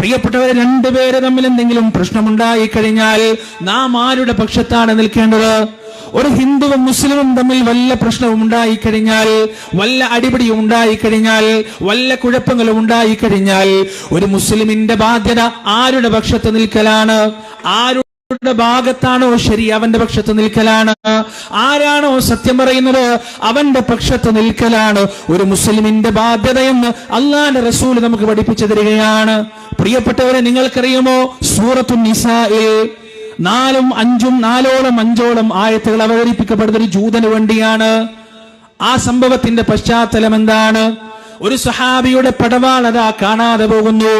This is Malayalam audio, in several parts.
പ്രിയപ്പെട്ടവരെ രണ്ടുപേര് തമ്മിൽ എന്തെങ്കിലും പ്രശ്നമുണ്ടായി കഴിഞ്ഞാൽ നാം ആരുടെ പക്ഷത്താണ് നിൽക്കേണ്ടത്? ഒരു ഹിന്ദുവും മുസ്ലിമും തമ്മിൽ വല്ല പ്രശ്നവും ഉണ്ടായി കഴിഞ്ഞാൽ വല്ല അടിപിടിയും ഉണ്ടായി കഴിഞ്ഞാൽ വല്ല കുഴപ്പങ്ങളും ഉണ്ടായി കഴിഞ്ഞാൽ ഒരു മുസ്ലിമിന്റെ ബാധ്യത ആരുടെ പക്ഷത്ത് നിൽക്കലാണ്? ആരുടെ യുടെ ഭാഗത്താണോ ശരി അവന്റെ പക്ഷത്ത് നിൽക്കലാണ്? ആരാണോ സത്യം പറയുന്നത് അവന്റെ പക്ഷത്ത് നിൽക്കലാണ്. ഒരു മുസ്ലിമിന്റെ ബാധ്യതയെന്ന് അള്ളാന്റെ റസൂൽ നമുക്ക് പഠിപ്പിച്ചു തരികയാണ്. പ്രിയപ്പെട്ടവരെ നിങ്ങൾക്കറിയുമോ? സൂറത്തു നാലും അഞ്ചും നാലോളം അഞ്ചോളം ആയത്തുകൾ അവതരിപ്പിക്കപ്പെടുന്ന ഒരു ജൂതന് വേണ്ടിയാണ്. ആ സംഭവത്തിന്റെ പശ്ചാത്തലം എന്താണ് ഒരു സഹാബിയുടെ പടവാളത കാണാതെ പോകുന്നു.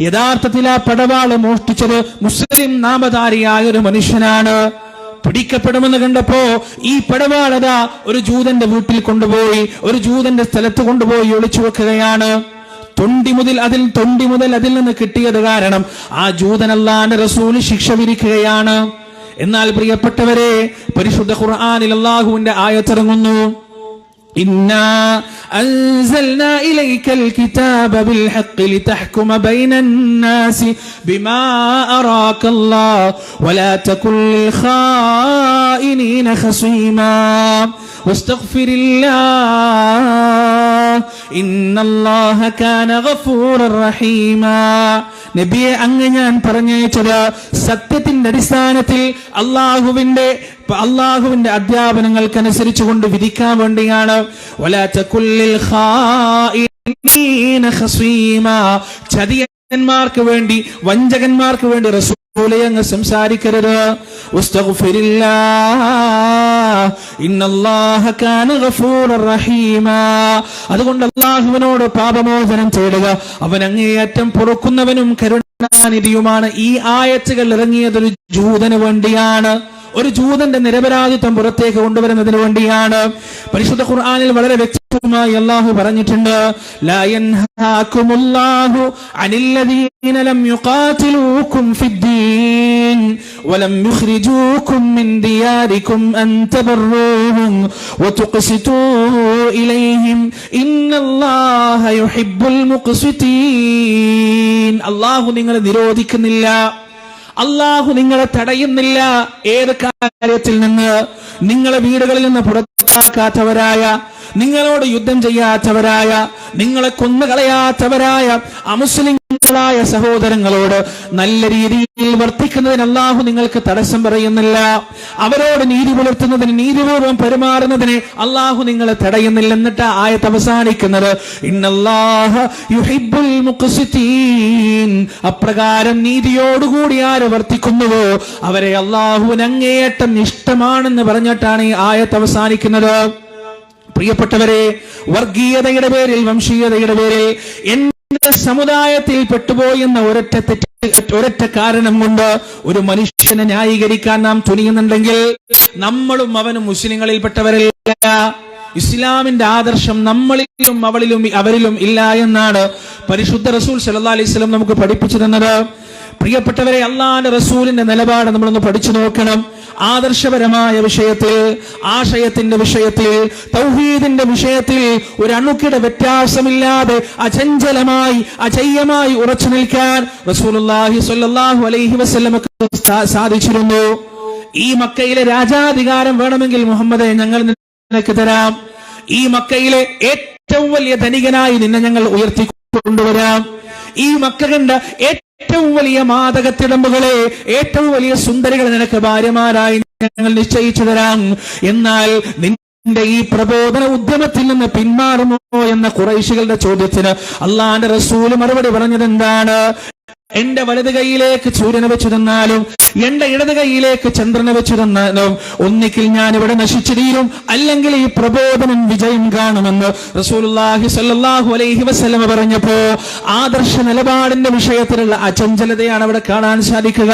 യഥാർത്ഥത്തിൽ ആ പടവാൾ മോഷ്ടിച്ചത് മുസ്ലിം നാമധാരിയായ ഒരു മനുഷ്യനാണ്. പിടിക്കപ്പെടുമെന്ന് കണ്ടപ്പോ ഈ പടവാളത ഒരു ജൂതന്റെ വീട്ടിൽ കൊണ്ടുപോയി ഒരു ജൂതന്റെ സ്ഥലത്ത് കൊണ്ടുപോയി ഒളിച്ചു വെക്കുകയാണ്. തൊണ്ടി മുതൽ അതിൽ തൊണ്ടി മുതൽ അതിൽ നിന്ന് കിട്ടിയത് കാരണം ആ ജൂതനല്ലാന്റെ റസൂൽ ശിക്ഷ വിരിക്കുകയാണ് എന്നാൽ പ്രിയപ്പെട്ടവരെ പരിശുദ്ധ ഖുർആാനിൽ അള്ളാഹുവിന്റെ ആയത്തിറങ്ങുന്നു. إنا أنزلنا إليك الكتاب بالحق لتحكم بين الناس بما أراك الله ولا تكن للخائنين خصيما واستغفر الله إن الله كان غفورا رحيما നബിയെ അങ്ങ് ഞാൻ പറഞ്ഞയച്ചത് സത്യത്തിന്റെ അടിസ്ഥാനത്തിൽ അള്ളാഹുവിന്റെ അള്ളാഹുവിന്റെ അധ്യാപനങ്ങൾക്കനുസരിച്ച് കൊണ്ട് വിധിക്കാൻ വേണ്ടിയാണ്. ചതിയന്മാർക്ക് വേണ്ടി വഞ്ചകന്മാർക്ക് വേണ്ടി റസൂലെ സംസാരിക്കരുത്. അതുകൊണ്ട് അള്ളാഹുവിനോട് പാപമോചനം തേടുക. അവൻ അങ്ങേയറ്റം പൊറുക്കുന്നവനും കരുണാനിധിയുമാണ്. ഈ ആയത്തുകൾ ഇറങ്ങിയതൊരു ജൂതന് വേണ്ടിയാണ്. ഒരു ജൂതന്റെ നിരപരാധിത്വം പുറത്തേക്ക് കൊണ്ടുവരുന്നതിന് വേണ്ടിയാണ്. പരിശുദ്ധ ഖുർആാനിൽ വളരെ വ്യക്തമായി അള്ളാഹു പറഞ്ഞിട്ടുണ്ട് ലാ യൻഹാകുമുല്ലാഹു من دياركم യുഖാതിലൂകും تبروهم വലം യുഖ്രിജൂകും മിൻ ദിയാരികും അൻ المقسطين الله നിങ്ങളെ നിരോധിക്കുന്നില്ല. അള്ളാഹു നിങ്ങളെ തടയുന്നില്ല. ഏത് കാര്യത്തിൽ നിന്ന്? നിങ്ങളെ വീടുകളിൽ നിന്ന് പുറത്താക്കാത്തവരായ നിങ്ങളോട് യുദ്ധം ചെയ്യാത്തവരായ നിങ്ങളെ കൊന്നുകളയാത്തവരായ അമുസ്ലിങ്ങളായ സഹോദരങ്ങളോട് നല്ല രീതിയിൽ വർത്തിക്കുന്നതിന് അള്ളാഹു നിങ്ങൾക്ക് തടസ്സം പറയുന്നില്ല. അവരോട് നീതി പുലർത്തുന്നതിന് നീതിപൂർവം പെരുമാറുന്നതിന് അള്ളാഹു നിങ്ങളെ തടയുന്നില്ല എന്നിട്ട് ആയത്ത് അവസാനിക്കുന്നത്. അപ്രകാരം നീതിയോടുകൂടി ആര് വർത്തിക്കുന്നുവോ അവരെ അള്ളാഹുവിന് അങ്ങേയറ്റം ഇഷ്ടമാണെന്ന് പറഞ്ഞിട്ടാണ് ഈ ആയത്ത് അവസാനിക്കുന്നത്. പ്രിയപ്പെട്ടവരെ വർഗീയതയുടെ പേരിൽ വംശീയതയുടെ പേരിൽ എന്റെ സമുദായത്തിൽ പെട്ടുപോയി എന്ന ഒരൊറ്റ തെറ്റ് ഒരൊറ്റ കാരണം കൊണ്ട് ഒരു മനുഷ്യനെ ന്യായീകരിക്കാൻ നാം തുനിയുന്നുണ്ടെങ്കിൽ നമ്മളും അവനും മുസ്ലിങ്ങളിൽ പെട്ടവരല്ല ഇസ്ലാമിന്റെ ആദർശം നമ്മളിലും അവളിലും അവരിലും ഇല്ല എന്നാണ് പരിശുദ്ധ റസൂൽ സല്ലാ അലൈഹി വസല്ലം നമുക്ക് പഠിപ്പിച്ചു തന്നത്. പ്രിയപ്പെട്ടവരെ അള്ളാന്റെ റസൂലിന്റെ നിലപാട് നമ്മളൊന്ന് പഠിച്ചു നോക്കണം. ആദർശപരമായ വിഷയത്തിൽ ആശയത്തിന്റെ വിഷയത്തിൽ തൗഹീദിന്റെ വിഷയത്തിൽ ഒരു അണുക്കിട വ്യത്യാസമില്ലാതെ അചഞ്ചലമായി അജയ്യമായി ഉറച്ചു നിൽക്കാൻ റസൂലുള്ളാഹി സ്വല്ലല്ലാഹു അലൈഹി വസല്ലമക്ക് സാധിച്ചിരുന്നു. ഈ മക്കയിലെ രാജാധികാരം വേണമെങ്കിൽ മുഹമ്മദെ ഞങ്ങൾ നിനക്ക് തരാം. ഈ മക്കയിലെ ഏറ്റവും വലിയ ധനികനായി നിന്നെ ഞങ്ങൾ ഉയർത്തി കൊണ്ടുവരാം ഈ മക്ക കണ്ട ഏറ്റവും വലിയ മാതകത്തിടമ്പുകളെ ഏറ്റവും വലിയ സുന്ദരികളെ നിനക്ക് ഭാര്യമാരായി ഞങ്ങൾ നിശ്ചയിച്ചു തരാം. എന്നാൽ ഈ പ്രബോധന ഉദ്യമത്തിൽ നിന്ന് പിന്മാറുമോ എന്ന കുറൈശികളുടെ ചോദ്യത്തിന് അള്ളാന്റെ റസൂൽ മറുപടി പറഞ്ഞത് എന്താണ് എന്റെ വലത് കൈയിലേക്ക് സൂര്യനെ വെച്ചു തന്നാലും എന്റെ ഇടത് കൈയിലേക്ക് ചന്ദ്രനെ വെച്ചു തന്നാലും ഒന്നിക്കിൽ ഞാൻ ഇവിടെ നശിച്ചു തീരും. അല്ലെങ്കിൽ ഈ പ്രബോധനം വിജയം കാണുമെന്ന് റസൂലുള്ളാഹി സ്വല്ലല്ലാഹു അലൈഹി വസ്ലമ പറഞ്ഞപ്പോ ആദർശ നിലപാടിന്റെ വിഷയത്തിലുള്ള അചഞ്ചലതയാണ് അവിടെ കാണാൻ സാധിക്കുക.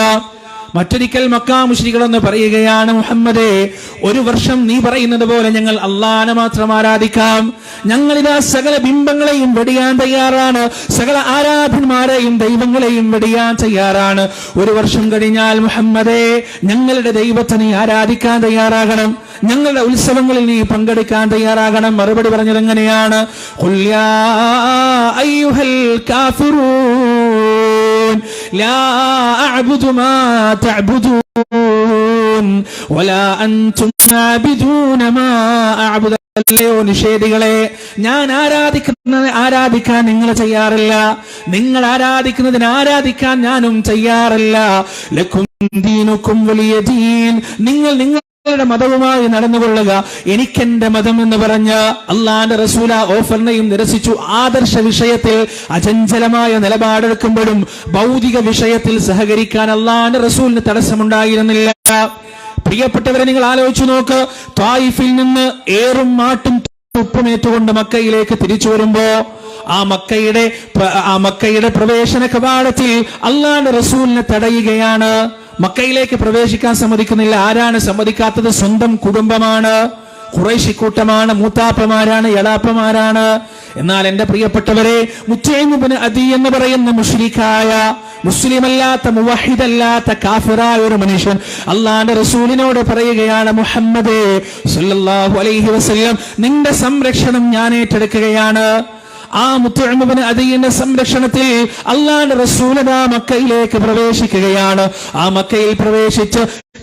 മറ്റൊരിക്കൽ മക്കാ എന്ന് പറയുകയാണ് മുഹമ്മദേ ഒരു വർഷം നീ പറയുന്നത് പോലെ ഞങ്ങൾ അള്ളാനെ മാത്രം ആരാധിക്കാം. ഞങ്ങൾ ഞങ്ങളിതാ സകല ബിംബങ്ങളെയും വെടിയാൻ തയ്യാറാണ്. സകല ആരാധന്മാരെയും ദൈവങ്ങളെയും വെടിയാൻ തയ്യാറാണ്. ഒരു വർഷം കഴിഞ്ഞാൽ മുഹമ്മദേ ഞങ്ങളുടെ ദൈവത്തെ നീ ആരാധിക്കാൻ തയ്യാറാകണം. ഞങ്ങളുടെ ഉത്സവങ്ങളിൽ നീ പങ്കെടുക്കാൻ തയ്യാറാകണം. മറുപടി പറഞ്ഞത് എങ്ങനെയാണ് ഖുൽ യാ അയ്യുഹൽ കാഫിറൂൻ ലാ അഅ്ബുദു മാ തഅ്ബുദൂൻ വലാ അൻതും ആബിദൂന മാ അഅ്ബുദു അല്ലയോ നിഷേധികളെ ഞാൻ ആരാധിക്കുന്നത് ആരാധിക്കാൻ നിങ്ങൾ ചെയ്യാറില്ല നിങ്ങൾ ആരാധിക്കുന്നതിന് ആരാധിക്കാൻ ഞാനും ചെയ്യാറില്ല ലക്കും ദീനുക്കും വലിയ ദീൻ. നിങ്ങൾ നിങ്ങളുടെ മതവുമായി നടന്നുകൊള്ളുക. എനിക്കെന്റെ മതം എന്ന് പറഞ്ഞ അള്ളാന്റെ റസൂല ഓഫറിനെയും നിരസിച്ചു. ആദർശ വിഷയത്തിൽ അചഞ്ചലമായ നിലപാടെടുക്കുമ്പോഴും ഭൗതിക വിഷയത്തിൽ സഹകരിക്കാൻ അള്ളാന്റെ റസൂലിന് തടസ്സമുണ്ടായിരുന്നില്ല. പ്രിയപ്പെട്ടവരെ നിങ്ങൾ ആലോചിച്ചു നോക്ക്. തായിഫിൽ നിന്ന് ഏറും മാട്ടും ഉപ്പുമേറ്റുകൊണ്ട് മക്കയിലേക്ക് തിരിച്ചു വരുമ്പോ ആ മക്കയുടെ ആ മക്കയുടെ പ്രവേശന കവാടത്തിൽ അള്ളാന്റെ റസൂലിനെ തടയുകയാണ്. മക്കയിലേക്ക് പ്രവേശിക്കാൻ സമ്മതിക്കുന്നില്ല. ആരാണ് സമ്മതിക്കാത്തത്? സ്വന്തം കുടുംബമാണ്. കുറേശിക്കൂട്ടമാണ് മൂത്താപ്പമാരാണ് എളാപ്പമാരാണ് എന്നാൽ എന്റെ പ്രിയപ്പെട്ടവരെ മുത്തേമുബിന് അതി എന്ന് പറയുന്ന മുഷ്രിഖായ മുസ്ലിമല്ലാത്ത മുവഹിദല്ലാത്ത കാഫിറായ ഒരു മനുഷ്യൻ അള്ളാന്റെ റസൂലിനോട് പറയുകയാണ് മുഹമ്മദേ സല്ലല്ലാഹു അലൈഹി വസല്ലം നിന്റെ സംരക്ഷണം ഞാൻ ഏറ്റെടുക്കുകയാണ്. ആ മുത്തുഅമ്മബിന് അതിന്റെ സംരക്ഷണത്തിൽ അള്ളാന്റെ റസൂലത മക്കയിലേക്ക് പ്രവേശിക്കുകയാണ്. ആ മക്കയിൽ പ്രവേശിച്ച്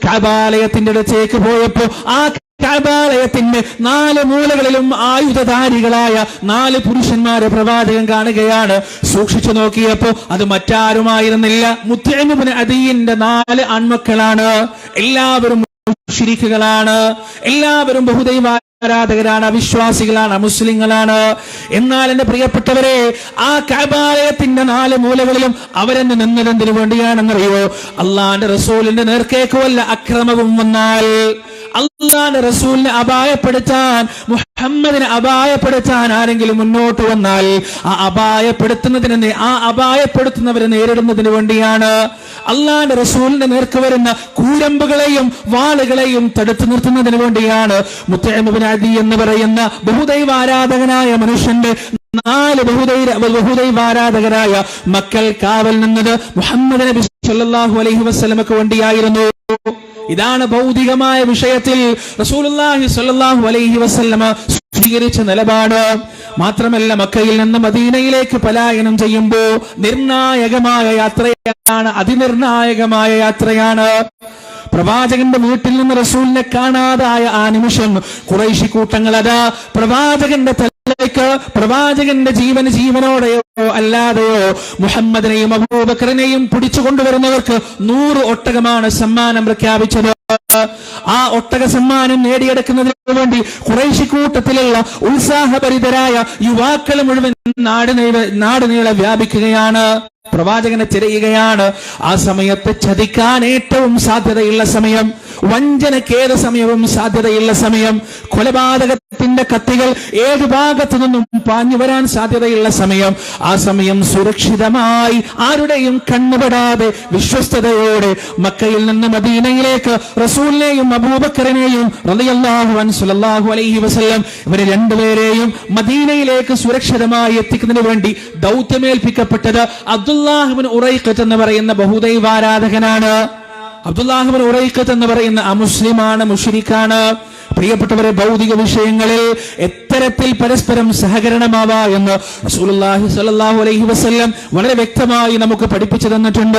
കബാലയത്തിന്റെ അടുത്തേക്ക് പോയപ്പോ ആ കബാലയത്തിന്റെ നാല് മൂലകളിലും ആയുധധാരികളായ നാല് പുരുഷന്മാരെ പ്രവാചകൻ കാണുകയാണ്. സൂക്ഷിച്ചു നോക്കിയപ്പോ അത് മറ്റാരുമായിരുന്നില്ല. മുത്തേമുബിന് അദീന്റെ നാല് ആൺമക്കളാണ്. എല്ലാവരും ശിരിക്കുകളാണ് എല്ലാവരും ബഹുദൈവ ആരാധകരാണ്? അവിശ്വാസികളാണ് മുസ്ലിങ്ങളാണ്. എന്നാൽ എന്റെ പ്രിയപ്പെട്ടവരെ ആ കബാലയത്തിന്റെ നാല് മൂലകളിലും അവരെന്ന് നിന്നതെന്തിനു വേണ്ടിയാണെന്നറിയോ? അള്ളാന്റെ റസൂലിന്റെ നേർക്കേക്കുമല്ല അക്രമവും വന്നാൽ. അള്ളാന്റെ റസൂലിനെ അപായപ്പെടുത്താൻ മുഹമ്മദിനെ അപായപ്പെടുത്താൻ ആരെങ്കിലും മുന്നോട്ട് വന്നാൽ ആ അപായപ്പെടുത്തുന്നതിന് ആ അപായപ്പെടുത്തുന്നവരെ നേരിടുന്നതിന് വേണ്ടിയാണ് അള്ളാന്റെ റസൂലിന്റെ നേർക്ക് വരുന്ന കൂരമ്പുകളെയും വാളുകളെയും തടുത്തു നിർത്തുന്നതിന് വേണ്ടിയാണ് മുത്തഹബിൻ എന്ന് പറയുന്ന ബഹുദൈവ ആരാധകനായ മനുഷ്യന്റെ നാല് ബഹുദൈവ ആരാധകരായ മക്കൾ കാവൽ നിന്നത് മുഹമ്മദ് നബി സല്ലാഹു അലൈഹി വസ്ലമക്ക് വേണ്ടിയായിരുന്നു. ഇതാണ് ഭൗതികമായ വിഷയത്തിൽ റസൂലുള്ളാഹി സ്വല്ലല്ലാഹു അലൈഹി വസല്ലമ സ്വീകരിച്ച നിലപാട്. മാത്രമല്ല മക്കയിൽ നിന്ന് മദീനയിലേക്ക് പലായനം ചെയ്യുമ്പോ നിർണായകമായ യാത്രയാണ് അതിനിർണായകമായ യാത്രയാണ്. പ്രവാചകന്റെ വീട്ടിൽ നിന്ന് റസൂലിനെ കാണാതായ ആ നിമിഷം കുറേശി കൂട്ടങ്ങൾ അതാ പ്രവാചകന്റെ തലയ്ക്ക് പ്രവാചകന്റെ ജീവന് ജീവനോടെയോ അല്ലാതെയോ മുഹമ്മദിനെയും അബൂബക്കറിനെയും പിടിച്ചു കൊണ്ടുവരുന്നവർക്ക് നൂറ് ഒട്ടകമാണ് സമ്മാനം പ്രഖ്യാപിച്ചത്. ആ ഒട്ടക സമ്മാനം നേടിയെടുക്കുന്നതിന് വേണ്ടി കുറേശി കൂട്ടത്തിലുള്ള ഉത്സാഹഭരിതരായ യുവാക്കൾ മുഴുവൻ നാട് നാടുനീളെ നാട് നീളെ വ്യാപിക്കുകയാണ്. പ്രവാചകനെ തിരയുകയാണ്. ആ സമയത്ത് ചതിക്കാൻ ഏറ്റവും സാധ്യതയുള്ള സമയം വഞ്ചനയ്ക്ക് സമയവും സാധ്യതയുള്ള സമയം കൊലപാതകത്തിന്റെ കത്തികൾ ഏത് ഭാഗത്തു നിന്നും പാഞ്ഞു വരാൻ സാധ്യതയുള്ള സമയം ആ സമയം സുരക്ഷിതമായി ആരുടെയും കണ്ണുപെടാതെ വിശ്വസ്തതയോടെ മക്കയിൽ നിന്ന് മദീനയിലേക്ക് റസൂലിനെയും അബൂബക്കറിനെയും റളിയല്ലാഹു അൻഹു അലൈഹി വസല്ലം ഇവരെ രണ്ടുപേരെയും മദീനയിലേക്ക് സുരക്ഷിതമായി എത്തിക്കുന്നതിന് വേണ്ടി ദൗത്യമേൽപ്പിക്കപ്പെട്ടത് അബ്ദുല്ലാഹിബിൻ ഉറൈഖത്ത് എന്ന് പറയുന്ന ബഹുദൈവാരാധകനാണ്. അബ്ദുല്ലാഹിബിൻ ഉറൈഖത്ത് എന്ന് പറയുന്ന അമുസ്ലിമാണ് മുഷിരിക്കാണ്. പ്രിയപ്പെട്ടവരെ ഭൗതിക വിഷയങ്ങളിൽ എത്തരത്തിൽ പരസ്പരം സഹകരണമാവാ എന്ന് റസൂലുള്ളാഹി സ്വല്ലല്ലാഹു അലൈഹി വസല്ലം വളരെ വ്യക്തമായി നമുക്ക് പഠിപ്പിച്ചു തന്നിട്ടുണ്ട്.